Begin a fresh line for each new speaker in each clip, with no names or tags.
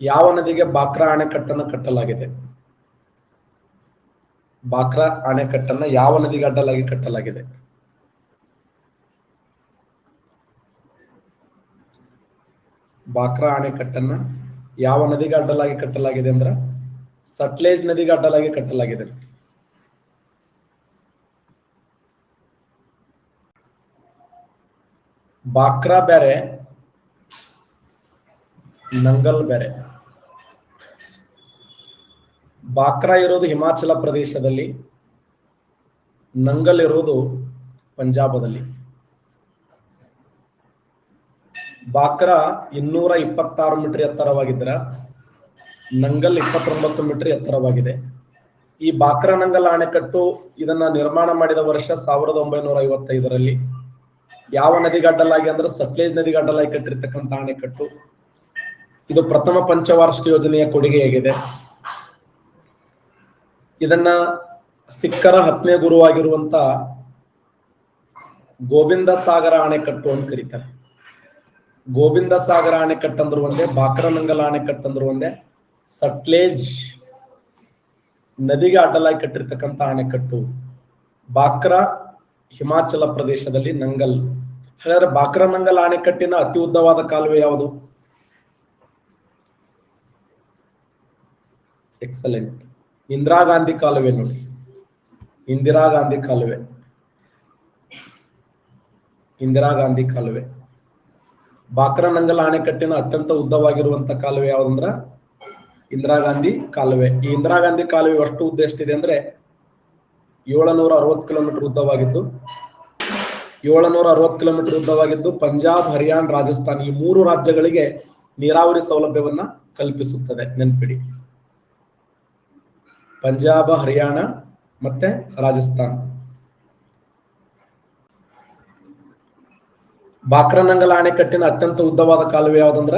ಯಾವ ನದಿಗೆ ಬಾಕ್ರಾ ಅಣೆಕಟ್ಟನ್ನು ಕಟ್ಟಲಾಗಿದೆ? ಬಾಕ್ರಾ ಅಣೆಕಟ್ಟನ್ನ ಯಾವ ನದಿಗೆ ಅಡ್ಡಲಾಗಿ ಕಟ್ಟಲಾಗಿದೆ? ಬಾಕ್ರಾ ಅಣೆಕಟ್ಟನ್ನ ಯಾವ ನದಿಗೆ ಅಡ್ಡಲಾಗಿ ಕಟ್ಟಲಾಗಿದೆ ಅಂದ್ರ? ಸಟ್ಲೇಜ್ ನದಿಗೆ ಅಡ್ಡಲಾಗಿ ಕಟ್ಟಲಾಗಿದೆ. ಬಾಕ್ರಾ ಬೇರೆ ನಂಗಲ್ ಬೇರೆ ಬಾಕ್ರಾ ಇರೋದು ಹಿಮಾಚಲ ಪ್ರದೇಶದಲ್ಲಿ, ನಂಗಲ್ ಇರೋದು ಪಂಜಾಬದಲ್ಲಿ. ಬಾಕ್ರಾ ಇನ್ನೂರ ಇಪ್ಪತ್ತಾರು ಮೀಟರ್ ಎತ್ತರವಾಗಿದ್ದರೆ, ನಂಗಲ್ ಇಪ್ಪತ್ತೊಂಬತ್ತು ಮೀಟರ್ ಎತ್ತರವಾಗಿದೆ. ಈ ಬಾಕ್ರಾ ನಂಗಲ್ ಅಣೆಕಟ್ಟು ಇದನ್ನ ನಿರ್ಮಾಣ ಮಾಡಿದ ವರ್ಷ ಸಾವಿರದ ಒಂಬೈನೂರ ಐವತ್ತೈದರಲ್ಲಿ ಯಾವ ನದಿಗಡ್ಡಲಾಗಿ ಅಂದ್ರೆ ಸಟ್ಲೇಜ್ ನದಿಗಡ್ಡಲಾಗಿ ಕಟ್ಟಿರ್ತಕ್ಕಂಥ ಅಣೆಕಟ್ಟು ಇದು ಪ್ರಥಮ ಪಂಚವಾರ್ಷಿಕ ಯೋಜನೆಯ ಕೊಡುಗೆಯಾಗಿದೆ. ಇದನ್ನ ಸಿಕ್ಕರ ಹತ್ತನೇ ಗುರುವಾಗಿರುವಂತ ಗೋವಿಂದ ಸಾಗರ ಅಣೆಕಟ್ಟು ಅಂತ ಕರೀತಾರೆ. ಗೋವಿಂದ ಸಾಗರ ಅಣೆಕಟ್ಟು ಅಂದ್ರೆ ಒಂದೇ ಬಾಕ್ರನಂಗಲ ಅಣೆಕಟ್ಟು ಅಂದ್ರೆ ಒಂದೇ, ಸಟ್ಲೇಜ್ ನದಿಗೆ ಅಡ್ಡಲಾಗಿ ಕಟ್ಟಿರ್ತಕ್ಕಂಥ ಅಣೆಕಟ್ಟು ಬಾಕ್ರ ಹಿಮಾಚಲ ಪ್ರದೇಶದಲ್ಲಿ ನಂಗಲ್. ಹಾಗಾದ್ರೆ ಬಾಕ್ರನಂಗಲ್ ಅಣೆಕಟ್ಟಿನ ಅತಿ ಉದ್ದವಾದ ಕಾಲುವೆ ಯಾವುದು? ಎಕ್ಸಲೆಂಟ್ ಇಂದಿರಾ ಗಾಂಧಿ ಕಾಲುವೆ ನೋಡಿ. ಇಂದಿರಾ ಗಾಂಧಿ ಕಾಲುವೆ. ಇಂದಿರಾ ಗಾಂಧಿ ಕಾಲುವೆ. ಬಾಕ್ರನಂಗಲ ಅಣೆಕಟ್ಟಿನ ಅತ್ಯಂತ ಉದ್ದವಾಗಿರುವಂತ ಕಾಲುವೆ ಯಾವ್ದಂದ್ರ? ಇಂದಿರಾ ಗಾಂಧಿ ಕಾಲುವೆ. ಈ ಇಂದಿರಾ ಗಾಂಧಿ ಕಾಲುವೆ ಅಷ್ಟು ಉದ್ದ ಎಷ್ಟಿದೆ ಅಂದ್ರೆ ಏಳುನೂರ ಅರವತ್ತು ಕಿಲೋಮೀಟರ್ ಉದ್ದವಾಗಿದ್ದು, ಏಳನೂರ ಅರವತ್ತು ಕಿಲೋಮೀಟರ್ ಉದ್ದವಾಗಿದ್ದು ಪಂಜಾಬ್, ಹರಿಯಾಣ, ರಾಜಸ್ಥಾನ್ ಈ ಮೂರು ರಾಜ್ಯಗಳಿಗೆ ನೀರಾವರಿ ಸೌಲಭ್ಯವನ್ನ ಕಲ್ಪಿಸುತ್ತದೆ. ನೆನ್ಪಿಡಿ. ಪಂಜಾಬ್, ಹರಿಯಾಣ ಮತ್ತೆ ರಾಜಸ್ಥಾನ್. ಬಾಕ್ರನಂಗಲ ಅಣೆಕಟ್ಟಿನ ಅತ್ಯಂತ ಉದ್ದವಾದ ಕಾಲುವೆ ಯಾವುದಂದ್ರ?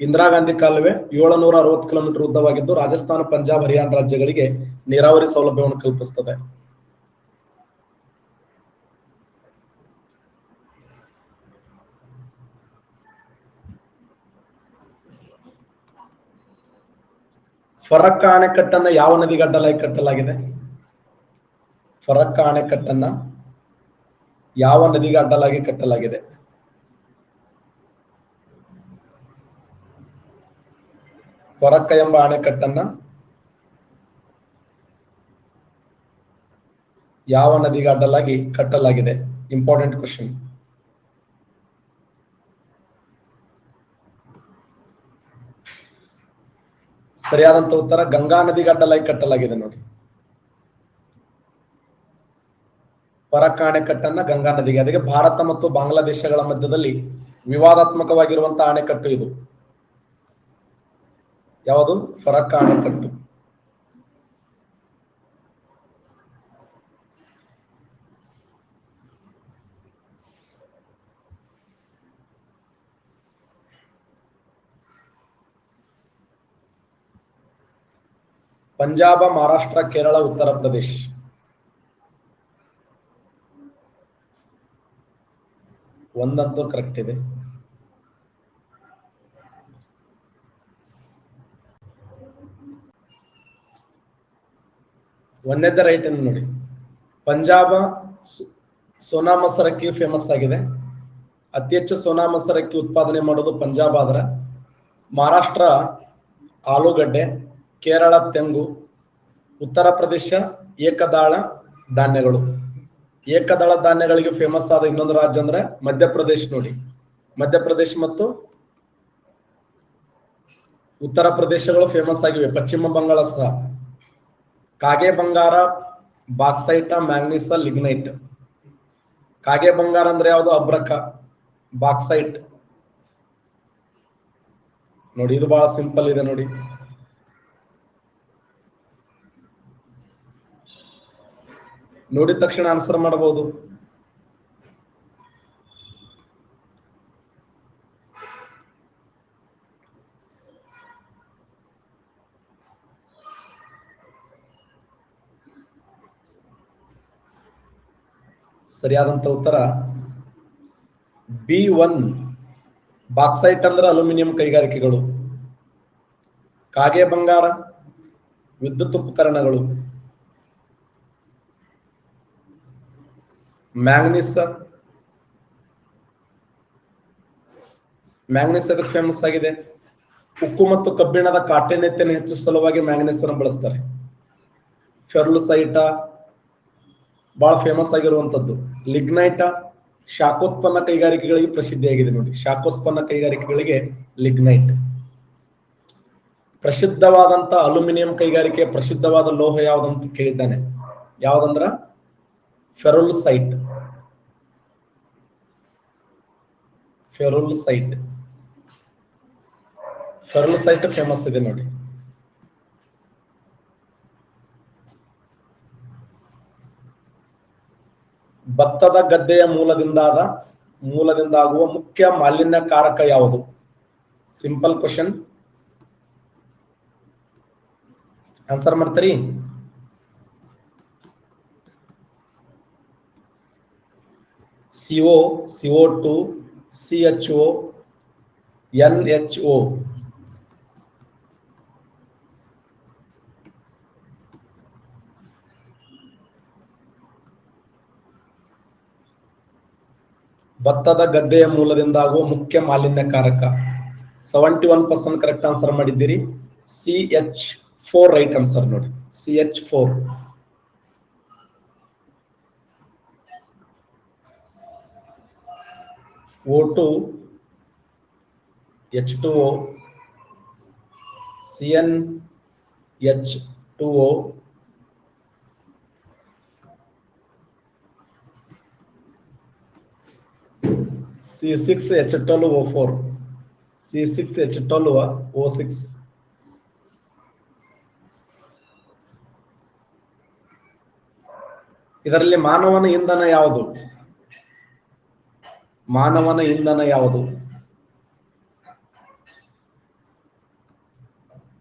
ಇಂದಿರಾ ಗಾಂಧಿ ಕಾಲುವೆ, ಏಳುನೂರ ಅರವತ್ತು ಕಿಲೋಮೀಟರ್ ಉದ್ದವಾಗಿದ್ದು ರಾಜಸ್ಥಾನ, ಪಂಜಾಬ್, ಹರಿಯಾಣ ರಾಜ್ಯಗಳಿಗೆ ನೀರಾವರಿ ಸೌಲಭ್ಯವನ್ನು ಕಲ್ಪಿಸುತ್ತದೆ ಫರಕ್ಕ ಅಣೆಕಟ್ಟನ್ನ ಯಾವ ನದಿ ಅಡ್ಡಲಾಗಿ ಕಟ್ಟಲಾಗಿದೆ? ಫರಕ್ಕ ಅಣೆಕಟ್ಟನ್ನ ಯಾವ ನದಿಗೆ ಅಡ್ಡಲಾಗಿ ಕಟ್ಟಲಾಗಿದೆ? ಫರಕ್ಕ ಎಂಬ ಅಣೆಕಟ್ಟನ್ನ ಯಾವ ನದಿಗೆ ಅಡ್ಡಲಾಗಿ ಕಟ್ಟಲಾಗಿದೆ? ಇಂಪಾರ್ಟೆಂಟ್ ಕ್ವಶನ್ ಸರಿಯಾದಂತ ಉತ್ತರ ಗಂಗಾ ನದಿಗಡ್ಡಲಾಗಿ ಕಟ್ಟಲಾಗಿದೆ ನೋಡಿ. ಫರಕ್ಕ ಅಣೆಕಟ್ಟನ್ನ ಗಂಗಾ ನದಿಗೆ, ಅದಕ್ಕೆ ಭಾರತ ಮತ್ತು ಬಾಂಗ್ಲಾದೇಶಗಳ ಮಧ್ಯದಲ್ಲಿ ವಿವಾದಾತ್ಮಕವಾಗಿರುವಂತಹ ಅಣೆಕಟ್ಟು ಇದು. ಯಾವುದು? ಫರಕ್ಕ ಅಣೆಕಟ್ಟು ಪಂಜಾಬ, ಮಹಾರಾಷ್ಟ್ರ, ಕೇರಳ, ಉತ್ತರ ಪ್ರದೇಶ. ಒಂದಂತೂ ಕರೆಕ್ಟ್ ಇದೆ. ಒಂದೇದ ರೈಟ್ ಅನ್ನು ನೋಡಿ. ಪಂಜಾಬ ಸೋನಾ ಮಸರಕ್ಕಿ ಫೇಮಸ್ ಆಗಿದೆ. ಅತಿ ಹೆಚ್ಚು ಸೋನಾ ಮಸರಕ್ಕಿ ಉತ್ಪಾದನೆ ಮಾಡೋದು ಪಂಜಾಬ್ ಆದ್ರೆ ಮಹಾರಾಷ್ಟ್ರ, ಆಲೂಗಡ್ಡೆ ಕೇರಳ ತೆಂಗು ಉತ್ತರ ಪ್ರದೇಶ, ಏಕದಾಳ ಧಾನ್ಯಗಳು. ಏಕದಳ ಧಾನ್ಯಗಳಿಗೆ ಫೇಮಸ್ ಆದ ಇನ್ನೊಂದು ರಾಜ್ಯ ಅಂದ್ರೆ ಮಧ್ಯಪ್ರದೇಶ ನೋಡಿ. ಮಧ್ಯಪ್ರದೇಶ ಮತ್ತು ಉತ್ತರ ಪ್ರದೇಶಗಳು ಫೇಮಸ್ ಆಗಿವೆ. ಪಶ್ಚಿಮ ಬಂಗಾಳ ಸಹ. ಕಾಗೆ ಬಂಗಾರ, ಬಾಕ್ಸೈಟ, ಮ್ಯಾಂಗ್ನೀಸ, ಲಿಗ್ನೈಟ್. ಕಾಗೆ ಬಂಗಾರ ಅಂದ್ರೆ ಯಾವುದು? ಅಬ್ರಕ, ಬಾಕ್ಸೈಟ್. ನೋಡಿ, ಇದು ಬಹಳ ಸಿಂಪಲ್ ಇದೆ ನೋಡಿ. ನೋಡಿದ ತಕ್ಷಣ ಆನ್ಸರ್ ಮಾಡಬಹುದು ಸರಿಯಾದಂತ ಉತ್ತರ, ಬಿ ಒನ್ ಬಾಕ್ಸೈಟ್ ಅಂದ್ರೆ ಅಲ್ಯೂಮಿನಿಯಂ ಕೈಗಾರಿಕೆಗಳು. ಕಾಗೆ ಬಂಗಾರ, ವಿದ್ಯುತ್ ಉಪಕರಣಗಳು. ಮ್ಯಾಂಗನೀಸ್ ಮ್ಯಾಂಗ್ನೀಸ್ ಅದಕ್ಕೆ ಫೇಮಸ್ ಆಗಿದೆ. ಉಕ್ಕು ಮತ್ತು ಕಬ್ಬಿಣದ ಕಾಠಿಣ್ಯತೆಯನ್ನು ಹೆಚ್ಚು ಸಲುವಾಗಿ ಮ್ಯಾಂಗ್ನೀಸ್ ಅನ್ನು ಬಳಸ್ತಾರೆ. ಫೆರ್ಲುಸೈಟ ಬಹಳ ಫೇಮಸ್ ಆಗಿರುವಂತದ್ದು. ಲಿಗ್ನೈಟ ಶಾಖೋತ್ಪನ್ನ ಕೈಗಾರಿಕೆಗಳಿಗೆ ಪ್ರಸಿದ್ಧಿಯಾಗಿದೆ ನೋಡಿ. ಶಾಖೋತ್ಪನ್ನ ಕೈಗಾರಿಕೆಗಳಿಗೆ ಲಿಗ್ನೈಟ್ ಪ್ರಸಿದ್ಧವಾದಂತ ಅಲ್ಯೂಮಿನಿಯಂ ಕೈಗಾರಿಕೆ ಪ್ರಸಿದ್ಧವಾದ ಲೋಹ ಯಾವ್ದಂತ ಕೇಳಿದ್ದಾನೆ. ಯಾವ್ದಂದ್ರ? ಫೆರೋಲ್ ಸೈಟ್ ಫೆರುಲ್ ಸೈಟ್ ಫೆರುಲ್ ಸೈಟ್ ಫೇಮಸ್ ಇದೆ ನೋಡಿ. ಭತ್ತದ ಗದ್ದೆಯ ಮೂಲದಿಂದಾದ, ಮೂಲದಿಂದಾಗುವ ಮುಖ್ಯ ಮಾಲಿನ್ಯಕಾರಕ ಯಾವುದು? ಸಿಂಪಲ್ ಕ್ವಶನ್ ಆನ್ಸರ್ ಮಾಡ್ತೀರಿ? CO CO two C H O H O ಭತ್ತದ ಗದ್ದೆಯ ಮೂಲದಿಂದಾಗುವ ಮುಖ್ಯ ಮಾಲಿನ್ಯಕಾರಕ. Seventy one percent correct answer ಮಾಡಿದ್ದೀರಿ. C H four right answer ನೋಡಿ. C H four O2, H2O, CnH2O, C6H12O4, C6H12O6, ಇದರಲ್ಲಿ ಮಾನವನ ಇಂಧನ ಯಾವುದು ಮಾನವನ ಇಂಧನ ಯಾವುದು?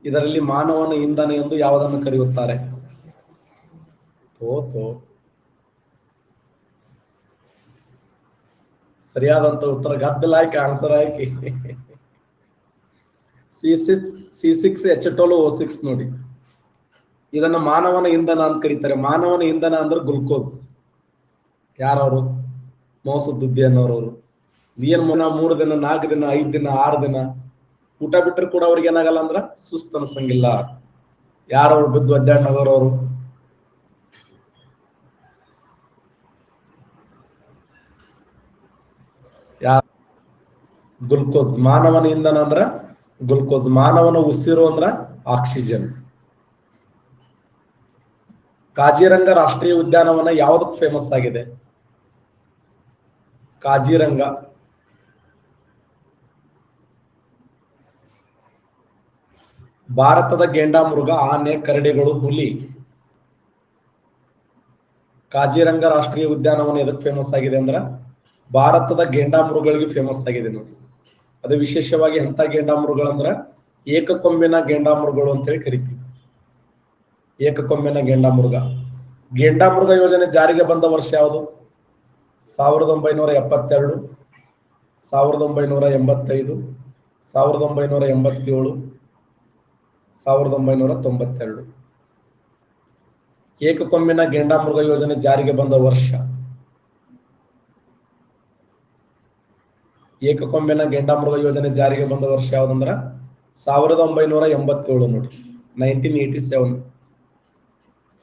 ಇದರಲ್ಲಿ ಮಾನವನ ಇಂಧನ ಎಂದು ಯಾವುದನ್ನು ಕರೆಯುತ್ತಾರೆ? ತೋ ತೋ ಸರಿಯಾದಂತ ಉತ್ತರ ಗದ್ದಲ ಆಯ್ಕೆ ಆನ್ಸರ್ ಆಯ್ಕೆ C six C six H twelve O six ನೋಡಿ. ಇದನ್ನು ಮಾನವನ ಇಂಧನ ಅಂತ ಕರೀತಾರೆ. ಮಾನವನ ಇಂಧನ ಅಂದ್ರೆ ಗ್ಲುಕೋಸ್ ಯಾರವರು? ಮೋಸದುದ್ದಿ ಅನ್ನೋರವರು ಏನ್ ಮನ ಮೂರು ದಿನ, ನಾಲ್ಕು ದಿನ, ಐದ್ ದಿನ, ಆರು ದಿನ, ಊಟ ಬಿಟ್ಟರು ಕೂಡ ಅವ್ರಿಗೆ ಏನಾಗಲ್ಲ ಅಂದ್ರ ಸುಸ್ತ ಅನ್ಸಂಗಿಲ್ಲ. ಯಾರವ್ರು ಬಿದ್ದು ಅಡ್ಡಾಡ್ ಯಾ ಗ್ಲುಕೋಸ್ ಮಾನವನ ಇಂಧನ ಅಂದ್ರ, ಗ್ಲುಕೋಸ್ ಮಾನವನ ಉಸಿರು ಅಂದ್ರ ಆಕ್ಸಿಜನ್. ಕಾಜಿರಂಗ ರಾಷ್ಟ್ರೀಯ ಉದ್ಯಾನವನ ಯಾವ್ದಕ್ ಫೇಮಸ್ ಆಗಿದೆ? ಕಾಜಿರಂಗ. ಭಾರತದ ಗೇಂಡಾಮೃಗ, ಆನೆ, ಕರಡಿಗಳು, ಹುಲಿ. ಕಾಜಿರಂಗ ರಾಷ್ಟ್ರೀಯ ಉದ್ಯಾನವನ ಎದಕ್ಕೆ ಫೇಮಸ್ ಆಗಿದೆ ಅಂದ್ರ ಭಾರತದ ಗೇಂಡಾಮೃಗಳಿಗೆ ಫೇಮಸ್ ಆಗಿದೆ ನೋಡಿ. ಅದು ವಿಶೇಷವಾಗಿ ಎಂತ ಗೇಂಡಾಮೃಗಳಂದ್ರ ಏಕಕೊಂಬಿನ ಗೇಂಡಾಮೃಗಳು ಅಂತ ಹೇಳಿ ಕರಿತೀವಿ. ಏಕಕೊಂಬಿನ ಗೇಂಡಾಮೃಗ. ಗೇಂಡಾಮೃಗ ಯೋಜನೆ ಜಾರಿಗೆ ಬಂದ ವರ್ಷ ಯಾವುದು? ಸಾವಿರದ ಒಂಬೈನೂರ ಎಪ್ಪತ್ತೆರಡು, ಸಾವಿರದ ಒಂಬೈನೂರ ಎಂಬತ್ತೈದು, ಸಾವಿರದ ಒಂಬೈನೂರ ಎಂಬತ್ತೇಳು, ಸಾವಿರದ ಒಂಬೈನೂರ ತೊಂಬತ್ತೆರಡು. ಏಕಕೊಂಬಿನ ಗೆಂಡಾಮೃಗ ಯೋಜನೆ ಜಾರಿಗೆ ಬಂದ ವರ್ಷ. ಏಕಕೊಂಬಿನ ಗೆಂಡಾಮೃಗ ಯೋಜನೆ ಜಾರಿಗೆ ಬಂದ ವರ್ಷ ಯಾವ್ದಂದ್ರ? ಸಾವಿರದ ಒಂಬೈನೂರ ಎಂಬತ್ತೇಳು ನೋಡಿ ನೈನ್ಟೀನ್ ಏಯ್ಟಿ ಸೆವೆನ್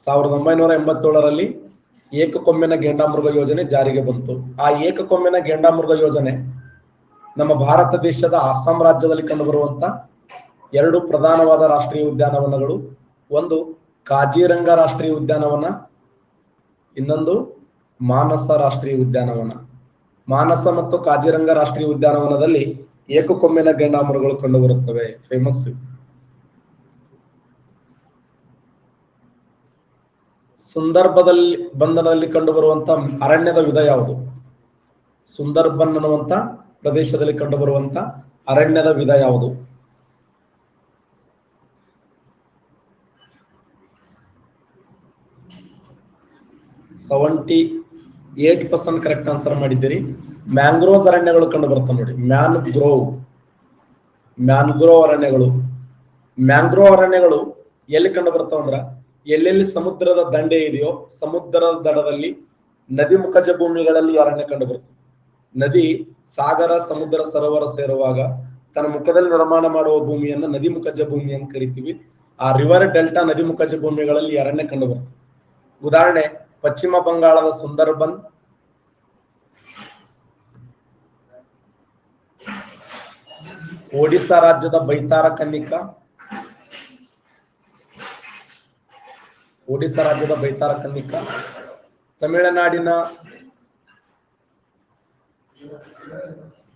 ಸಾವಿರದ ಒಂಬೈನೂರ ಎಂಬತ್ತೇಳರಲ್ಲಿ ಏಕಕೊಂಬಿನ ಗೇಂಡಾಮೃಗ ಯೋಜನೆ ಜಾರಿಗೆ ಬಂತು. ಆ ಏಕಕೊಮ್ಮೆನ ಗೇಂಡಾಮೃಗ ಯೋಜನೆ ನಮ್ಮ ಭಾರತ ದೇಶದ ಅಸ್ಸಾಂ ರಾಜ್ಯದಲ್ಲಿ ಕಂಡುಬರುವಂತ ಎರಡು ಪ್ರಧಾನವಾದ ರಾಷ್ಟ್ರೀಯ ಉದ್ಯಾನವನಗಳು, ಒಂದು ಕಾಜಿರಂಗ ರಾಷ್ಟ್ರೀಯ ಉದ್ಯಾನವನ, ಇನ್ನೊಂದು ಮಾನಸ ರಾಷ್ಟ್ರೀಯ ಉದ್ಯಾನವನ. ಮಾನಸ ಮತ್ತು ಕಾಜಿರಂಗ ರಾಷ್ಟ್ರೀಯ ಉದ್ಯಾನವನದಲ್ಲಿ ಏಕಕೊಮ್ಮಿನ ಗೇಂಡಾಮೃಗಗಳು ಕಂಡುಬರುತ್ತವೆ. ಫೇಮಸ್ ಸುಂದರ್ಬದಲ್ಲಿ ಬಂಧನದಲ್ಲಿ ಕಂಡುಬರುವಂತ ಅರಣ್ಯದ ವಿಧ ಯಾವುದು? ಸುಂದರ್ಬನ್ ಅನ್ನುವಂತ ಪ್ರದೇಶದಲ್ಲಿ ಕಂಡುಬರುವಂತ ಅರಣ್ಯದ ವಿಧ ಯಾವುದು? Seventy eight percent correct answer ಮಾಡಿದ್ದೀರಿ. ಮ್ಯಾಂಗ್ರೋವ್ ಅರಣ್ಯಗಳು ಕಂಡು ಬರ್ತವೆ ನೋಡಿ. ಮ್ಯಾನ್ ಗ್ರೋವ್ ಮ್ಯಾನ್ಗ್ರೋವ್ ಅರಣ್ಯಗಳು. ಮ್ಯಾಂಗ್ರೋವ್ ಅರಣ್ಯಗಳು ಎಲ್ಲಿ ಕಂಡು ಅಂದ್ರ ಎಲ್ಲೆಲ್ಲಿ ಸಮುದ್ರದ ದಂಡೆ ಇದೆಯೋ ಸಮುದ್ರದ ದಡದಲ್ಲಿ ನದಿ ಮುಖಜ ಭೂಮಿಗಳಲ್ಲಿ ಅರಣ್ಯ ಕಂಡು ಬರುತ್ತೆ ನದಿ ಸಾಗರ ಸಮುದ್ರ ಸರೋವರ ಸೇರುವಾಗ ತನ್ನ ಮುಖದಲ್ಲಿ ನಿರ್ಮಾಣ ಮಾಡುವ ಭೂಮಿಯನ್ನ ನದಿ ಮುಖಜ ಭೂಮಿ ಅಂತ ಕರಿತೀವಿ. ಆ ರಿವರ್ ಡೆಲ್ಟಾ ನದಿ ಮುಖಜ ಭೂಮಿಗಳಲ್ಲಿ ಅರಣ್ಯ ಕಂಡು ಬರುತ್ತೆ ಉದಾಹರಣೆ, ಪಶ್ಚಿಮ ಬಂಗಾಳದ ಸುಂದರ್ಬನ್ ಒಡಿಶಾ ರಾಜ್ಯದ ಬೈತಾರ ಕನ್ನಿಕಾ ಒಡಿಶಾ ರಾಜ್ಯದ ಬೈತಾರ ಕನ್ನಿಕ. ತಮಿಳುನಾಡಿನ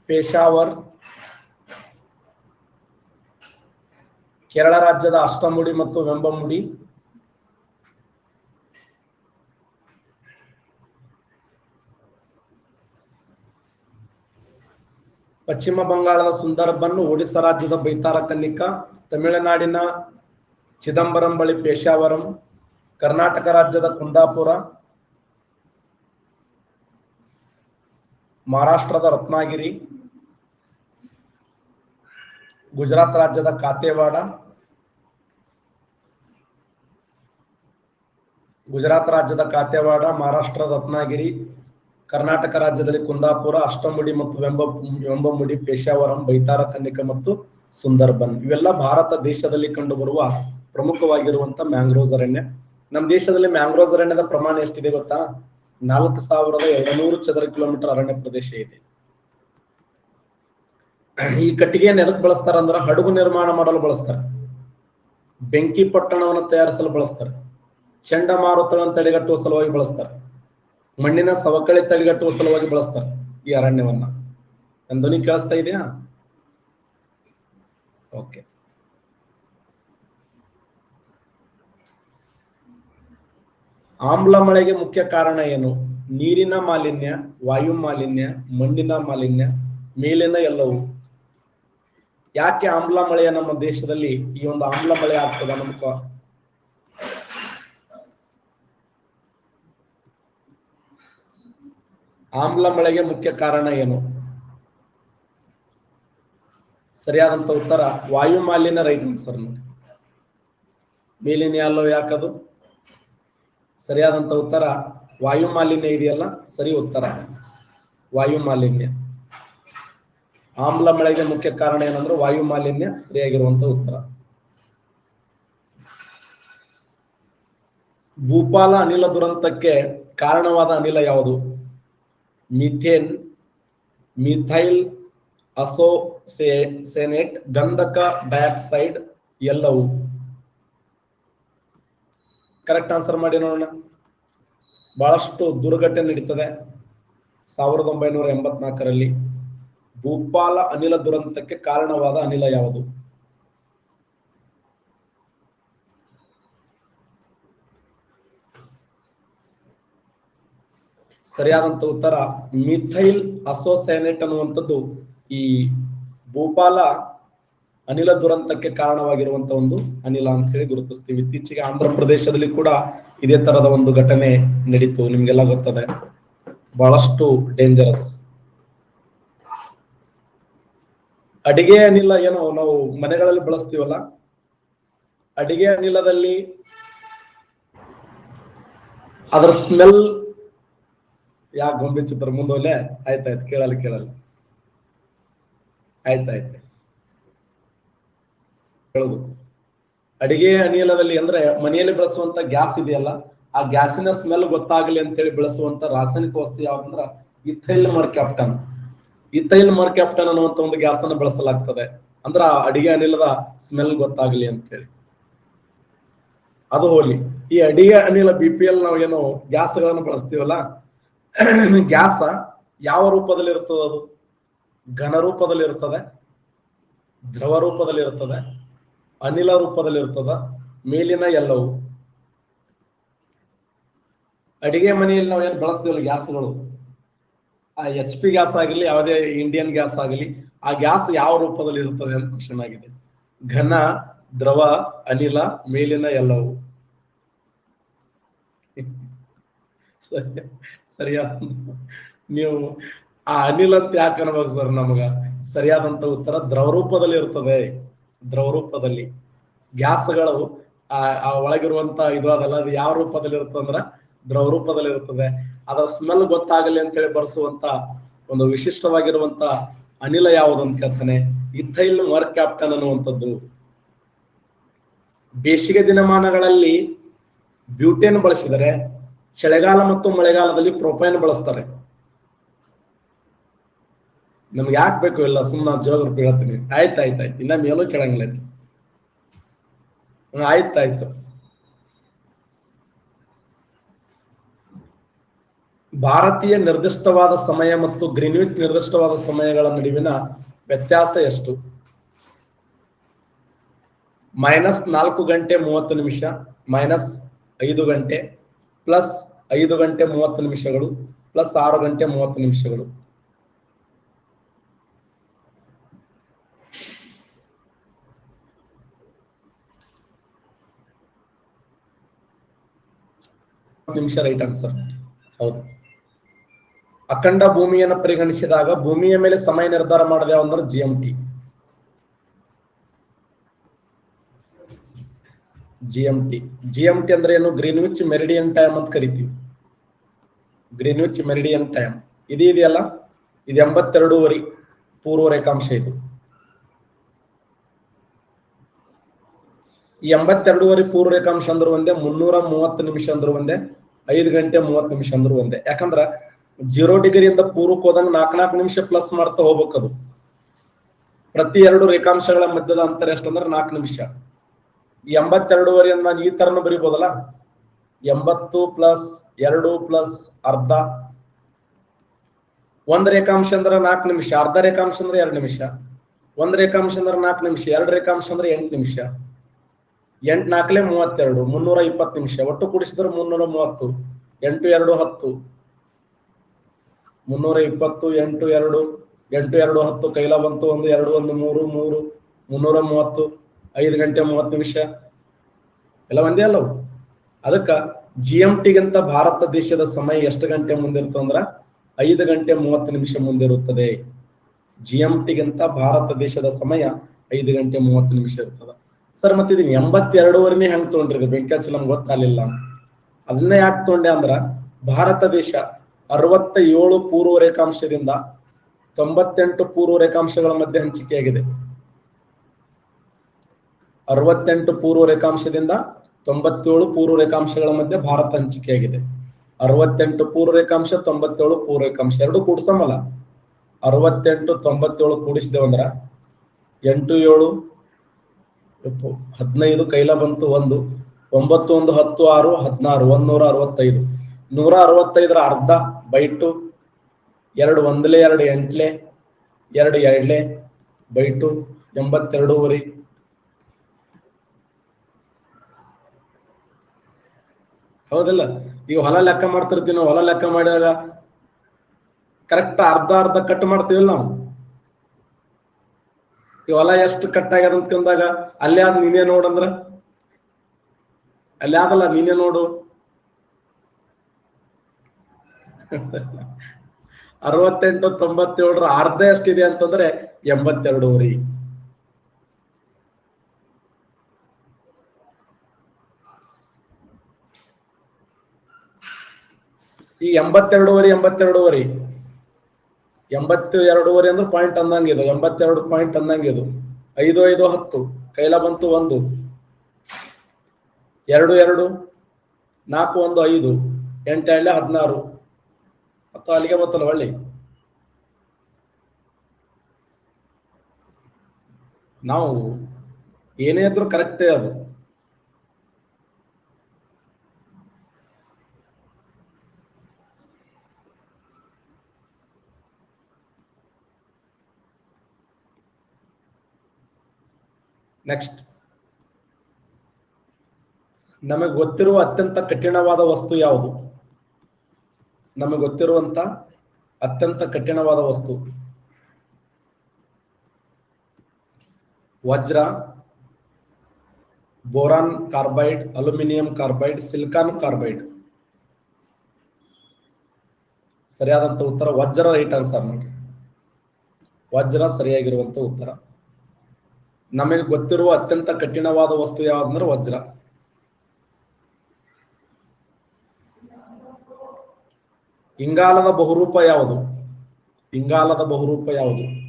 ಪೇಶಾವರ್ ಕೇರಳ ರಾಜ್ಯದ ಅಷ್ಟಮುಡಿ ಮತ್ತು ವೆಂಬಮುಡಿ. ಪಶ್ಚಿಮ ಬಂಗಾಳದ ಸುಂದರ್ಬನ್ ಒಡಿಶಾ ರಾಜ್ಯದ ಬೈತಾರ ಕನ್ನಿಕ. ತಮಿಳುನಾಡಿನ ಚಿದಂಬರಂ ಬಳಿ ಪೇಶಾವರಂ ಕರ್ನಾಟಕ ರಾಜ್ಯದ ಕುಂದಾಪುರ, ಮಹಾರಾಷ್ಟ್ರದ ರತ್ನಾಗಿರಿ, ಗುಜರಾತ್ ರಾಜ್ಯದ ಕಾತೆವಾಡ, ಗುಜರಾತ್ ರಾಜ್ಯದ ಕಾತೆವಾಡ, ಮಹಾರಾಷ್ಟ್ರದ ರತ್ನಾಗಿರಿ, ಕರ್ನಾಟಕ ರಾಜ್ಯದಲ್ಲಿ ಕುಂದಾಪುರ, ಅಷ್ಟಮುಡಿ ಮತ್ತು ವೆಂಬ, ವೆಂಬಮುಡಿ, ಪೇಶಾವರಂ, ಬೈತಾರ, ಕನ್ನಿಕ ಮತ್ತು ಸುಂದರ್ಬನ್. ಇವೆಲ್ಲ ಭಾರತ ದೇಶದಲ್ಲಿ ಕಂಡುಬರುವ ಪ್ರಮುಖವಾಗಿರುವಂತ ಮ್ಯಾಂಗ್ರೋವ್ಸ್ ಅರಣ್ಯ. ನಮ್ಮ ದೇಶದಲ್ಲಿ ಮ್ಯಾಂಗ್ರೋಸ್ ಅರಣ್ಯದ ಪ್ರಮಾಣ ಎಷ್ಟಿದೆ ಗೊತ್ತಾ? ನಾಲ್ಕು ಸಾವಿರದ ಎರಡ್ನೂರು ಚದರ ಕಿಲೋಮೀಟರ್ ಅರಣ್ಯ ಪ್ರದೇಶ ಇದೆ. ಈ ಕಟ್ಟಿಗೆಯನ್ನು ಎದಕ್ ಬಳಸ್ತಾರ ಅಂದ್ರ ಹಡಗು ನಿರ್ಮಾಣ ಮಾಡಲು ಬಳಸ್ತಾರೆ. ಬೆಂಕಿ ಪಟ್ಟಣವನ್ನು ತಯಾರಿಸಲು ಬಳಸ್ತಾರೆ. ಚಂಡಮಾರುತಗಳನ್ನು ತಡೆಗಟ್ಟುವ ಸಲುವಾಗಿ ಬಳಸ್ತಾರೆ. ಮಣ್ಣಿನ ಸವಕಳಿ ತಡೆಗಟ್ಟುವ ಸಲುವಾಗಿ ಬಳಸ್ತಾರೆ ಈ ಅರಣ್ಯವನ್ನ. ನನ್ನ ಧ್ವನಿ ಕೇಳಿಸ್ತಾ ಇದೆಯಾ? ಓಕೆ ಆಮ್ಲ ಮಳೆಗೆ ಮುಖ್ಯ ಕಾರಣ ಏನು? ನೀರಿನ ಮಾಲಿನ್ಯ, ವಾಯು ಮಾಲಿನ್ಯ, ಮಣ್ಣಿನ ಮಾಲಿನ್ಯ, ಮೇಲಿನ ಎಲ್ಲವೂ. ಯಾಕೆ ಆಮ್ಲ ಮಳೆಯ ನಮ್ಮ ದೇಶದಲ್ಲಿ ಈ ಒಂದು ಆಮ್ಲ ಮಳೆ ಆಗ್ತದ ನಮ್ಕ ಆಮ್ಲ ಮಳೆಗೆ ಮುಖ್ಯ ಕಾರಣ ಏನು? ಸರಿಯಾದಂತ ಉತ್ತರ, ವಾಯು ಮಾಲಿನ್ಯ ರೈಟ್ ಸರ್ ನೋಡಿ ಮೇಲಿನ ಎಲ್ಲವೂ ಯಾಕದು? ಸರಿಯಾದಂತ ಉತ್ತರ ವಾಯು ಮಾಲಿನ್ಯ ಇದೆಯಲ್ಲ? ಸರಿ ಉತ್ತರ. ವಾಯು ಮಾಲಿನ್ಯ. ಆಮ್ಲ ಮಳೆಗೆ ಮುಖ್ಯ ಕಾರಣ ಏನಂದ್ರೆ ವಾಯು ಮಾಲಿನ್ಯ ಸರಿಯಾಗಿರುವಂತ ಉತ್ತರ. ಭೂಪಾಲ ಅನಿಲ ದುರಂತಕ್ಕೆ ಕಾರಣವಾದ ಅನಿಲ ಯಾವುದು? ಮಿಥೇನ್, ಮಿಥೈಲ್ ಅಸೋಸೇನೇಟ್ ಗಂಧಕ ಡೈಆಕ್ಸೈಡ್ ಎಲ್ಲವೂ. ಕರೆಕ್ಟ್ ಆನ್ಸರ್ ಮಾಡಿ ನೋಡೋಣ. ಬಹಳಷ್ಟು ದುರ್ಘಟನೆ ನಡೀತದೆ. ಸಾವಿರದ ಒಂಬೈನೂರ ಎಂಬತ್ನಾಲ್ಕರಲ್ಲಿ ಭೂಪಾಲ ಅನಿಲ ದುರಂತಕ್ಕೆ ಕಾರಣವಾದ ಅನಿಲ ಯಾವುದು? ಸರಿಯಾದಂತ ಉತ್ತರ ಮಿಥೈಲ್ ಅಸೋಸೈನೇಟ್ ಅನ್ನುವಂಥದ್ದು ಈ ಭೂಪಾಲ ಅನಿಲ ದುರಂತಕ್ಕೆ ಕಾರಣವಾಗಿರುವಂತ ಒಂದು ಅನಿಲ ಅಂತ ಹೇಳಿ ಗುರುತಿಸ್ತೀವಿ. ಇತ್ತೀಚೆಗೆ ಆಂಧ್ರ ಪ್ರದೇಶದಲ್ಲಿ ಕೂಡ ಇದೇ ತರದ ಒಂದು ಘಟನೆ ನಡೀತು. ನಿಮ್ಗೆಲ್ಲ ಗೊತ್ತದೆ. ಬಹಳಷ್ಟು ಡೇಂಜರಸ್ ಅಡಿಗೆ ಅನಿಲ ಏನೋ ನಾವು ಮನೆಗಳಲ್ಲಿ ಬಳಸ್ತೀವಲ್ಲ? ಅಡಿಗೆ ಅನಿಲದಲ್ಲಿ ಅದರ ಸ್ಮೆಲ್ ಯಾಕೆ ಗೊಂಬೆ ಚಿತ್ರ ಮುಂದೋಲೆ ಆಯ್ತಾಯ್ತು ಕೇಳಲ್ಲ ಕೇಳಲ್ಲ ಆಯ್ತಾಯ್ತು. ಹೇಳುದು ಅಡಿಗೆ ಅನಿಲದಲ್ಲಿ ಅಂದ್ರೆ ಮನೆಯಲ್ಲಿ ಬಳಸುವಂತ ಗ್ಯಾಸ್ ಇದೆಯಲ್ಲ, ಆ ಗ್ಯಾಸಿನ ಸ್ಮೆಲ್ ಗೊತ್ತಾಗಲಿ ಅಂತೇಳಿ ಬಳಸುವಂತ ರಾಸಾಯನಿಕ ವಸ್ತು ಯಾವ್ದಂದ್ರ ಇಥೈಲ್ ಮರ್ಕ್ಯಾಪ್ಟನ್. ಇಥೈಲ್ ಮರ್ಕ್ಯಾಪ್ಟನ್ ಅನ್ನುವಂತ ಒಂದು ಗ್ಯಾಸ್ ಅನ್ನು ಬಳಸಲಾಗ್ತದೆ. ಅಂದ್ರ ಅಡಿಗೆ ಅನಿಲದ ಸ್ಮೆಲ್ ಗೊತ್ತಾಗ್ಲಿ ಅಂತೇಳಿ. ಅದು ಹೋಗ್ಲಿ ಈ ಅಡಿಗೆ ಅನಿಲ ಬಿ ಪಿ ಎಲ್ ನಾವು ಏನು ಗ್ಯಾಸ್ಗಳನ್ನು ಬಳಸ್ತೀವಲ್ಲ, ಗ್ಯಾಸ ಯಾವ ರೂಪದಲ್ಲಿ ಇರ್ತದ ಅದು? ಘನ ರೂಪದಲ್ಲಿ ಇರ್ತದೆ, ದ್ರವ ರೂಪದಲ್ಲಿ ಇರ್ತದೆ ಅನಿಲ ರೂಪದಲ್ಲಿ ಇರ್ತದ, ಮೇಲಿನ ಎಲ್ಲವು. ಅಡಿಗೆ ಮನೆಯಲ್ಲಿ ನಾವು ಏನು ಬಳಸ್ತೀವಲ್ಲ ಗ್ಯಾಸ್ಗಳು? ಆ ಎಚ್ ಪಿ ಗ್ಯಾಸ್ ಆಗಲಿ, ಯಾವುದೇ ಇಂಡಿಯನ್ ಗ್ಯಾಸ್ ಆಗಲಿ, ಆ ಗ್ಯಾಸ್ ಯಾವ ರೂಪದಲ್ಲಿ ಇರ್ತದೆ ಅಂತ ಕ್ವಶನ್ ಆಗಿದೆ. ಘನ, ದ್ರವ, ಅನಿಲ, ಮೇಲಿನ ಎಲ್ಲವು. ಸರಿಯಾ? ನೀವು ಆ ಅನಿಲ ಅಂತ ಯಾಕೆ ಸರ್ ನಮಗ? ಸರಿಯಾದಂತ ಉತ್ತರ ದ್ರವ ರೂಪದಲ್ಲಿ ಇರ್ತದೆ. ದ್ರವ ರೂಪದಲ್ಲಿ ಗ್ಯಾಸ್ಗಳು, ಆ ಒಳಗಿರುವಂತ ಇದು ಅದಲ್ಲ ಅದು ಯಾವ ರೂಪದಲ್ಲಿ ಇರುತ್ತೆ ಅಂದ್ರ ದ್ರವ ರೂಪದಲ್ಲಿ ಇರುತ್ತದೆ ಅದರ ಸ್ಮೆಲ್ ಗೊತ್ತಾಗಲಿ ಅಂತೇಳಿ ಬರ್ಸುವಂತ ಒಂದು ವಿಶಿಷ್ಟವಾಗಿರುವಂತ ಅನಿಲ ಯಾವುದು ಅಂತ ಕೇಳ್ತಾನೆ. ಇಥೈಲ್ ಮರ್ ಕ್ಯಾಪ್ಟನ್ ಅನ್ನುವಂಥದ್ದು. ಬೇಸಿಗೆ ದಿನಮಾನಗಳಲ್ಲಿ ಬ್ಯೂಟೇನ್ ಬಳಸಿದರೆ, ಚಳಿಗಾಲ ಮತ್ತು ಮಳೆಗಾಲದಲ್ಲಿ ಪ್ರೊಪೈನ್ ಬಳಸ್ತಾರೆ. ನಮ್ಗೆ ಯಾಕೆ ಬೇಕು ಇಲ್ಲ ಸುಮ್ಮನೆ ಜೋಗ್ರಫಿ ಹೇಳ್ತೀನಿ ಆಯ್ತು ಆಯ್ತು ಆಯ್ತು. ಇನ್ನ ಮೇಲೂ ಕೇಳಂಗಿಲ್ಲ ಆಯ್ತು. ಭಾರತೀಯ ನಿರ್ದಿಷ್ಟವಾದ ಸಮಯ ಮತ್ತು ಗ್ರೀನ್ವಿಕ್ ನಿರ್ದಿಷ್ಟವಾದ ಸಮಯಗಳ ನಡುವಿನ ವ್ಯತ್ಯಾಸ ಎಷ್ಟು? ಮೈನಸ್ ನಾಲ್ಕು ಗಂಟೆ ಮೂವತ್ತು ನಿಮಿಷ, ಮೈನಸ್ ಐದು ಗಂಟೆ, ಪ್ಲಸ್ ಐದು ಗಂಟೆ ಮೂವತ್ತು ನಿಮಿಷಗಳು, ಪ್ಲಸ್ ಆರು ಗಂಟೆ ಮೂವತ್ತು ನಿಮಿಷಗಳು. ನಿಮಿಷ ರೈಟ್ ಆನ್ಸರ್ ಹೌದು. ಅಖಂಡ ಭೂಮಿಯನ್ನು ಪರಿಗಣಿಸಿದಾಗ ಭೂಮಿಯ ಮೇಲೆ ಸಮಯ ನಿರ್ಧಾರ ಮಾಡಿದೆ ಅಂದ್ರೆ G M T G M T G M T ಅಂದ್ರೆ ಏನು? ಗ್ರೀನ್ವಿಚ್ ಮೆರಿಡಿಯನ್ ಟೈಮ್ ಅಂತ ಕರಿತೀವಿ. ಗ್ರೀನ್ವಿಚ್ ಮೆರಿಡಿಯನ್ ಟೈಮ್ ಇದು ಇದೆಯಲ್ಲ? ಇದು ಎಂಬತ್ತೆರಡೂವರೆ ಪೂರ್ವ ರೇಖಾಂಶ ಇದು. ಎಂಬತ್ತೆರಡೂವರೆ ಪೂರ್ವ ರೇಖಾಂಶ ಅಂದ್ರೆ ಒಂದೇ, ಮುನ್ನೂರ ಮೂವತ್ತು ನಿಮಿಷ ಅಂದ್ರೆ ಒಂದೇ, ಐದು ಗಂಟೆ ಮೂವತ್ತು ನಿಮಿಷ ಅಂದ್ರೆ ಒಂದೇ. ಯಾಕಂದ್ರ ಜೀರೋ ಡಿಗ್ರಿಯಿಂದ ಪೂರ್ವಕ್ಕೆ ಹೋದಂಗ ನಾಲ್ಕು ನಾಲ್ಕು ನಿಮಿಷ ಪ್ಲಸ್ ಮಾಡ್ತಾ ಹೋಗ್ಬೇಕದು. ಪ್ರತಿ ಎರಡು ರೇಖಾಂಶಗಳ ಮಧ್ಯದ ಅಂತರ ಎಷ್ಟಂದ್ರೆ ನಾಲ್ಕು ನಿಮಿಷ. ಅಂದ್ ನಾನು ಈ ತರನು ಬರಿಬೋದಲ್ಲ? ಎಂಬತ್ತು ಪ್ಲಸ್ ಎರಡು ಪ್ಲಸ್ ಅರ್ಧ. ಒಂದ್ ರೇಖಾಂಶ ಅಂದ್ರೆ ನಾಲ್ಕು ನಿಮಿಷ, ಅರ್ಧ ರೇಖಾಂಶ ಅಂದ್ರೆ ಎರಡು ನಿಮಿಷ. ಒಂದ್ ರೇಖಾಂಶ ಅಂದ್ರೆ ನಾಲ್ಕು ನಿಮಿಷ, ಎರಡು ರೇಖಾಂಶ ಅಂದ್ರೆ ಎಂಟು ನಿಮಿಷ. ಎಂಟ್ ನಾಲ್ಕಲೆ ಮೂವತ್ತೆರಡು, ಮುನ್ನೂರ ಇಪ್ಪತ್ತು ನಿಮಿಷ. ಒಟ್ಟು ಕೂಡಿಸಿದ್ರೆ ಮುನ್ನೂರ ಮೂವತ್ತು, ಎಂಟು ಎರಡು ಹತ್ತು. ಮುನ್ನೂರ ಇಪ್ಪತ್ತು, ಎಂಟು ಎರಡು ಎಂಟು ಎರಡು ಹತ್ತು, ಕೈಲ ಬಂತು ಒಂದು, ಎರಡು ಒಂದು ಮೂರು ಮೂರು, ಮುನ್ನೂರ ಮೂವತ್ತು, ಐದು ಗಂಟೆ ಮೂವತ್ತು ನಿಮಿಷ. ಎಲ್ಲ ಒಂದೇ ಅಲ್ಲವು? ಅದಕ್ಕ ಜಿ ಎಂ ಟಿಗಿಂತ ಭಾರತ ದೇಶದ ಸಮಯ ಎಷ್ಟು ಗಂಟೆ ಮುಂದಿರುತ್ತೆ ಅಂದ್ರ ಐದು ಗಂಟೆ ಮೂವತ್ತು ನಿಮಿಷ ಮುಂದಿರುತ್ತದೆ. ಜಿ ಎಂ ಟಿಗಿಂತ ಭಾರತ ದೇಶದ ಸಮಯ ಐದು ಗಂಟೆ ಮೂವತ್ತು ನಿಮಿಷ ಇರ್ತದ. ಸರ್ ಮತ್ತೆ ಇದನ್ನ ಎಂಬತ್ತೆರಡುವರೆನೇ ಹೆಂಗ್ ತೊಗೊಂಡ್ರಿ? ಬೆಂಕಿಯಾಚಲ ಸಲಂ ಗೊತ್ತಾಗಲಿಲ್ಲ. ಅದನ್ನ ಯಾಕೆ ತಗೊಂಡೆ ಅಂದ್ರ, ಭಾರತ ದೇಶ ಅರವತ್ತ ಏಳು ಪೂರ್ವ ರೇಖಾಂಶದಿಂದ ತೊಂಬತ್ತೆಂಟು ಪೂರ್ವ ರೇಖಾಂಶಗಳ ಮಧ್ಯೆ ಹಂಚಿಕೆಯಾಗಿದೆ. ಅರವತ್ತೆಂಟು ಪೂರ್ವ ರೇಖಾಂಶದಿಂದ ತೊಂಬತ್ತೇಳು ಪೂರ್ವ ರೇಖಾಂಶಗಳ ಮಧ್ಯೆ ಭಾರತ ಹಂಚಿಕೆಯಾಗಿದೆ. ಅರವತ್ತೆಂಟು ಪೂರ್ವ ರೇಖಾಂಶ ತೊಂಬತ್ತೇಳು ಪೂರ್ವ ರೇಖಾಂಶ ಎರಡು ಕೂಡಿಸಮಲ್ಲ. ಅರವತ್ತೆಂಟು, ತೊಂಬತ್ತೇಳು ಕೂಡಿಸಿದೆವಂದ್ರ ಎಂಟು ಏಳು ಹದಿನೈದು ಕೈಲ ಬಂತು ಒಂದು ಒಂಬತ್ತು ಒಂದು ಹತ್ತು, ಆರು, ಹದಿನಾರು ಒಂದೂರ ಅರವತ್ತೈದು. ನೂರ ಅರವತ್ತೈದರ ಅರ್ಧ ಬೈಟು, ಎರಡು ಒಂದಲೇ, ಎರಡು ಎಂಟ್ಲೆ, ಎರಡು ಎರಡ್ಲೆ ಬೈಟು, ಎಂಬತ್ತೆರಡೂವರೆ. ಹೌದಿಲ್ಲ? ಈಗ ಹೊಲ ಲೆಕ್ಕ ಮಾಡ್ತಿರ್ತೀವಿ, ನಾವು ಹೊಲ ಲೆಕ್ಕ ಮಾಡಿದಾಗ ಕರೆಕ್ಟ್ ಅರ್ಧ ಅರ್ಧ ಕಟ್ ಮಾಡ್ತೀವಲ್ಲ ನಾವು? ಈ ಹೊಲ ಎಷ್ಟು ಕಟ್ ಆಗ್ಯದ ಅಂತ ಕಂದಾಗ ಅಲ್ಲೇ ನೀನೇ ನೀನೇ ನೋಡಂದ್ರ ಅಲ್ಲಿ ಆದಲ್ಲ, ನೀನೇ ನೋಡು. ಅರವತ್ತೆಂಟು, ತೊಂಬತ್ತೇಳರ ಅರ್ಧ ಎಷ್ಟಿದೆ ಅಂತಂದ್ರೆ ಎಂಬತ್ತೆರಡೂವರೆ. ಈ ಎಂಬತ್ತೆರಡೂವರೆ ಎಂಬತ್ತೆರಡೂವರೆ. ಎಂಬತ್ತು ಎರಡೂವರೆ ಅಂದ್ರೆ ಪಾಯಿಂಟ್ ಅಂದಂಗಿದು ಎಂಬತ್ತೆರಡು ಪಾಯಿಂಟ್ ಅಂದಂಗಿದು ಐದು ಐದು, ಹತ್ತು, ಕೈಲ ಬಂತು ಒಂದು. ಎರಡು ಎರಡು, ನಾಲ್ಕು, ಒಂದು, ಐದು, ಎಂಟು ಎಳ್ಳೆ ಹದಿನಾರು. ಮತ್ತು ಅಲ್ಲಿಗೆ ಬತ್ತಲ್ಲ ಹೊಳ್ಳಿ. ನಾವು ಏನೇ ಇದ್ರೂ ಕರೆಕ್ಟೇ ಅದು. ನೆಕ್ಸ್ಟ್ ನಮಗೆ ಗೊತ್ತಿರುವ ಅತ್ಯಂತ ಕಠಿಣವಾದ ವಸ್ತು ಯಾವುದು? ನಮಗೆ ಗೊತ್ತಿರುವಂತ ಅತ್ಯಂತ ಕಠಿಣವಾದ ವಸ್ತು. ವಜ್ರ, boron carbide, aluminium carbide, silicon carbide. ಸರಿಯಾದಂತ ಉತ್ತರ ವಜ್ರ ರೈಟ್ ಆನ್ಸರ್ ನೋಡಿ ವಜ್ರ ಸರಿಯಾಗಿರುವಂತ ಉತ್ತರ. ನಮಗೆ ಗೊತ್ತಿರುವ ಅತ್ಯಂತ ಕಠಿಣವಾದ ವಸ್ತು ಯಾವ್ದಂದ್ರೆ ವಜ್ರ. ಇಂಗಾಲದ ಬಹುರೂಪ ಯಾವುದು? ಇಂಗಾಲದ ಬಹುರೂಪ ಯಾವುದು?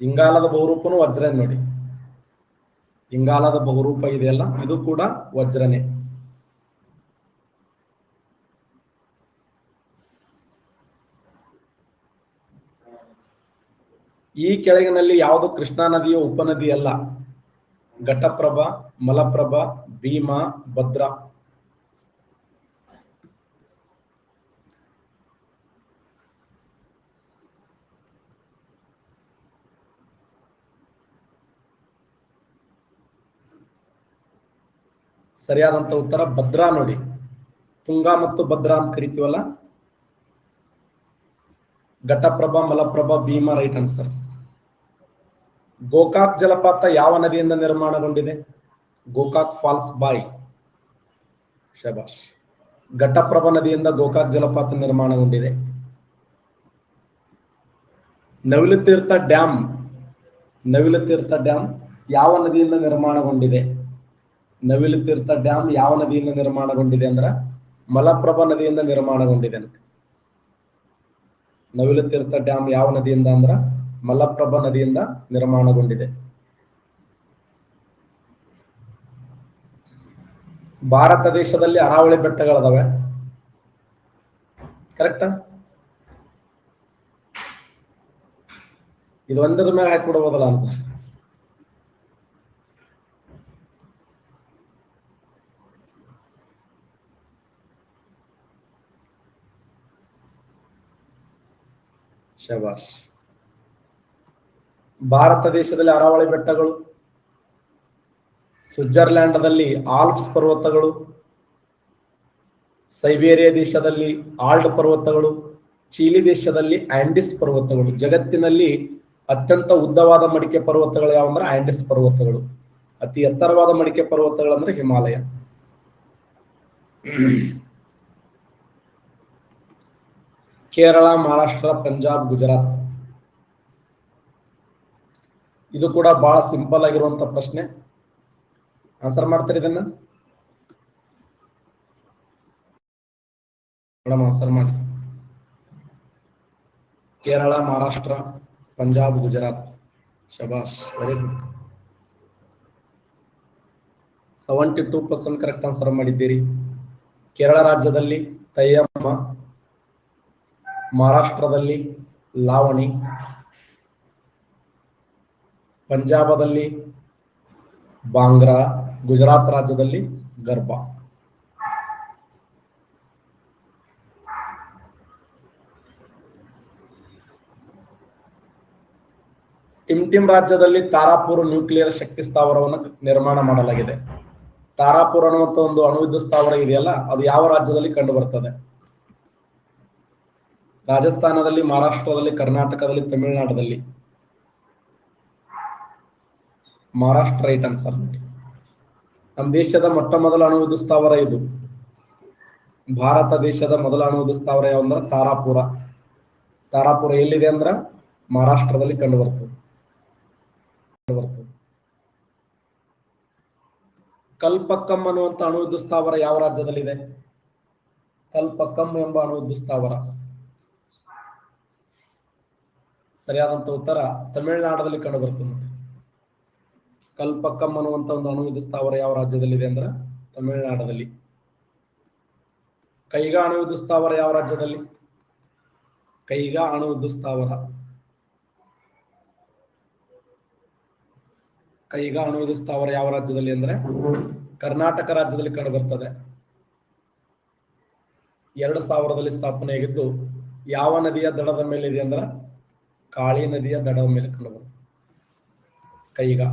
ಇಂಗಾಲದ ಬಹುರೂಪನು ವಜ್ರ ನೋಡಿ. ಇಂಗಾಲದ ಬಹುರೂಪ ಇದೆಯಲ್ಲ, ಇದು ಕೂಡ ವಜ್ರನೇ. ಈ ಕೆಳಗಿನಲ್ಲಿ ಯಾವುದು ಕೃಷ್ಣಾ ನದಿಯ ಉಪನದಿ ಅಲ್ಲ. ಘಟಪ್ರಭಾ, ಮಲಪ್ರಭಾ, ಭೀಮಾ, ಭದ್ರಾ. ಸರಿಯಾದಂತ ಉತ್ತರ ಭದ್ರಾ ನೋಡಿ. ತುಂಗಾ ಮತ್ತು ಭದ್ರಾ ಅಂತ ಕರಿತೀವಲ್ಲ? ಘಟಪ್ರಭಾ, ಮಲಪ್ರಭಾ, ಭೀಮಾ ರೈಟ್ ಆನ್ಸರ್ ಗೋಕಾಕ್ ಜಲಪಾತ ಯಾವ ನದಿಯಿಂದ ನಿರ್ಮಾಣಗೊಂಡಿದೆ? Gokak falls boy. ಶಬಾಷ್ ಘಟಪ್ರಭಾ ನದಿಯಿಂದ ಗೋಕಾಕ್ ಜಲಪಾತ ನಿರ್ಮಾಣಗೊಂಡಿದೆ. ನವಿಲು ತೀರ್ಥ ಡ್ಯಾಮ್ ನವಿಲು ತೀರ್ಥ ಡ್ಯಾಮ್ ಯಾವ ನದಿಯಿಂದ ನಿರ್ಮಾಣಗೊಂಡಿದೆ? ನವಿಲು ತೀರ್ಥ ಡ್ಯಾಮ್ ಯಾವ ನದಿಯಿಂದ ನಿರ್ಮಾಣಗೊಂಡಿದೆ ಅಂದ್ರ ಮಲಪ್ರಭಾ ನದಿಯಿಂದ ನಿರ್ಮಾಣಗೊಂಡಿದೆ ನವಿಲು ತೀರ್ಥ ಡ್ಯಾಮ್ ಯಾವ ನದಿಯಿಂದ ಅಂದ್ರ ಮಲಪ್ರಭಾ ನದಿಯಿಂದ ನಿರ್ಮಾಣಗೊಂಡಿದೆ. ಭಾರತ ದೇಶದಲ್ಲಿ ಅರಾವಳಿ ಬೆಟ್ಟಗಳದಾವೆ. ಕರೆಕ್ಟಾ ಇದು ಒಂದರ ಮೇಲೆ ಹಾಕಿಬಿಡ್ಬೋದಲ್ಲ ಸರ್ ಶಬಾಷ್. ಭಾರತ ದೇಶದಲ್ಲಿ ಅರಾವಳಿ ಬೆಟ್ಟಗಳು ಸ್ವಿಟ್ಜರ್ಲ್ಯಾಂಡ್ದಲ್ಲಿ ಆಲ್ಪ್ಸ್ ಪರ್ವತಗಳು, ಸೈಬೇರಿಯಾ ದೇಶದಲ್ಲಿ ಆಲ್ಡ್ ಪರ್ವತಗಳು, ಚೀಲಿ ದೇಶದಲ್ಲಿ ಆಂಡಿಸ್ ಪರ್ವತಗಳು. ಜಗತ್ತಿನಲ್ಲಿ ಅತ್ಯಂತ ಉದ್ದವಾದ ಮಡಿಕೆ ಪರ್ವತಗಳು ಯಾವಂದ್ರೆ ಆಂಡಿಸ್ ಪರ್ವತಗಳು. ಅತಿ ಎತ್ತರವಾದ ಮಡಿಕೆ ಪರ್ವತಗಳಂದ್ರೆ ಹಿಮಾಲಯ. ಕೇರಳ, ಮಹಾರಾಷ್ಟ್ರ, ಪಂಜಾಬ್, ಗುಜರಾತ್. ಇದು ಕೂಡ ಬಹಳ ಸಿಂಪಲ್ ಆಗಿರುವಂತ ಪ್ರಶ್ನೆ. ಆನ್ಸರ್ ಮಾಡ್ತಾರೆ ಇದನ್ನ? ಮೇಡಮ್ ಆನ್ಸರ್ ಮಾಡಿ. ಕೇರಳ, ಮಹಾರಾಷ್ಟ್ರ, ಪಂಜಾಬ್, ಗುಜರಾತ್. ಶಬಾಷ್ very good seventy two percent correct answer ಮಾಡಿದ್ದೀರಿ. ಕೇರಳ ರಾಜ್ಯದಲ್ಲಿ ತಯ್ಯಮ್ಮ ಮಹಾರಾಷ್ಟ್ರದಲ್ಲಿ, ಲಾವಣಿ ಪಂಜಾಬದಲ್ಲಿ, ಬಾಂಗ್ರಾ, ಗುಜರಾತ್ ರಾಜ್ಯದಲ್ಲಿ ಗರ್ಭಾ. ಟಿಮ್ ಟಿಮ್ ರಾಜ್ಯದಲ್ಲಿ ತಾರಾಪುರ ನ್ಯೂಕ್ಲಿಯರ್ ಶಕ್ತಿ ಸ್ಥಾವರವನ್ನು ನಿರ್ಮಾಣ ಮಾಡಲಾಗಿದೆ. ತಾರಾಪುರ ಅನ್ನುವಂತ ಒಂದು ಅಣುವಿದ್ಯುತ್ ಸ್ಥಾವರ ಇದೆಯಲ್ಲ, ಅದು ಯಾವ ರಾಜ್ಯದಲ್ಲಿ ಕಂಡು ಬರ್ತದೆ ರಾಜಸ್ಥಾನದಲ್ಲಿ, ಮಹಾರಾಷ್ಟ್ರದಲ್ಲಿ, ಕರ್ನಾಟಕದಲ್ಲಿ, ತಮಿಳುನಾಡದಲ್ಲಿ. ಮಹಾರಾಷ್ಟ್ರ ರೈಟ್ ಆನ್ಸರ್ ನಮ್ಮ ದೇಶದ ಮೊಟ್ಟ ಮೊದಲ ಅಣುವುದು ಸ್ಥಾವರ ಇದು. ಭಾರತ ದೇಶದ ಮೊದಲ ಅಣುವುದು ಸ್ಥಾವರ ಯಾವಂದ್ರ ತಾರಾಪುರ. ತಾರಾಪುರ ಎಲ್ಲಿದೆ ಅಂದ್ರ ಮಹಾರಾಷ್ಟ್ರದಲ್ಲಿ ಕಂಡು ಬರ್ತದೆ ಕಲ್ಪಕ್ಕಂ ಅನ್ನುವಂತ ಅಣುವಿದ್ಯುತ್ ಸ್ಥಾವರ ಯಾವ ರಾಜ್ಯದಲ್ಲಿದೆ? ಕಲ್ಪಕ್ಕಂ ಎಂಬ ಅಣುವಿದ್ಯುತ್ ಸ್ಥಾವರ. ಸರಿಯಾದಂತ ಉತ್ತರ ತಮಿಳುನಾಡದಲ್ಲಿ ಕಂಡು ಬರ್ತದೆ ಕಲ್ಪಕ್ಕಂ ಅನ್ನುವಂತ ಒಂದು ಅಣುವಿದ್ಯುತ್ ಸ್ಥಾವರ ಯಾವ ರಾಜ್ಯದಲ್ಲಿದೆ ಅಂದ್ರೆ ತಮಿಳುನಾಡದಲ್ಲಿ. ಕೈಗಾ ಅಣುವಿದ್ಯುತ್ ಸ್ಥಾವರ ಯಾವ ರಾಜ್ಯದಲ್ಲಿ? ಕೈಗಾ ಅಣುವಿದ್ಯುತ್ ಸ್ಥಾವರ. ಕೈಗಾ ಅಣುವಿದ್ಯುತ್ ಸ್ಥಾವರ ಯಾವ ರಾಜ್ಯದಲ್ಲಿ ಅಂದ್ರೆ ಕರ್ನಾಟಕ ರಾಜ್ಯದಲ್ಲಿ ಕಂಡು ಬರ್ತದೆ ಎರಡು ಸಾವಿರದಲ್ಲಿ ಸ್ಥಾಪನೆಯಾಗಿದ್ದು ಯಾವ ನದಿಯ ದಡದ ಮೇಲೆ ಇದೆ ಅಂದ್ರೆ ಕಾಳಿ ನದಿಯ ದಡದ ಮೇಲೆ ಕಂಡು ಬರ್ತದೆ ಕೈಗಾ.